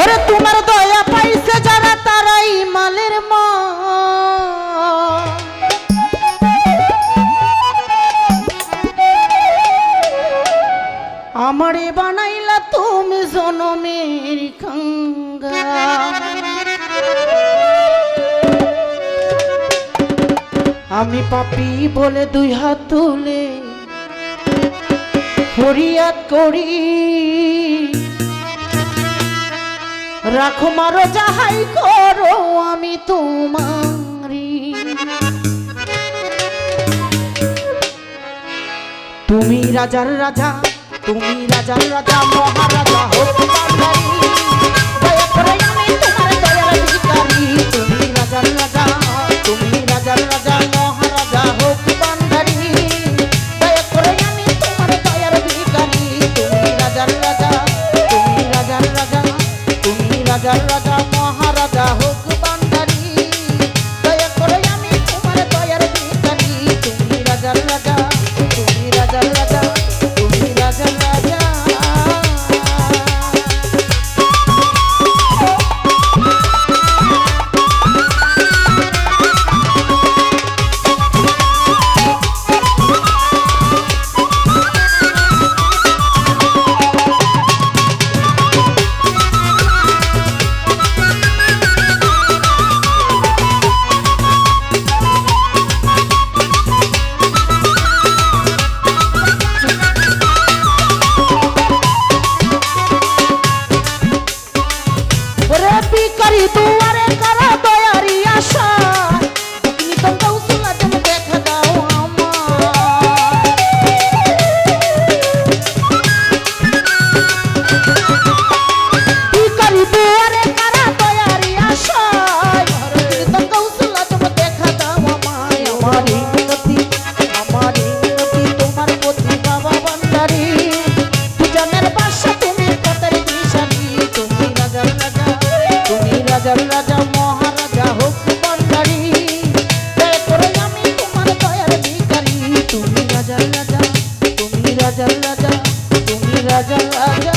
ওরে তোমার দয়া পাইছে যারা তারাই মালের মা। আমারে বানাইলা তুমি জনমের খাঙ্গা আমি পাপি বলে দুই হাত তুলে ফরিয়াদ করি। রাখো মারো, যাহাই করো আমি তোমারি। তুমি রাজার রাজা, তুমি রাজার রাজা, মহারাজা হতে পারি রাজা রাজা তুমি রাজা রাজা।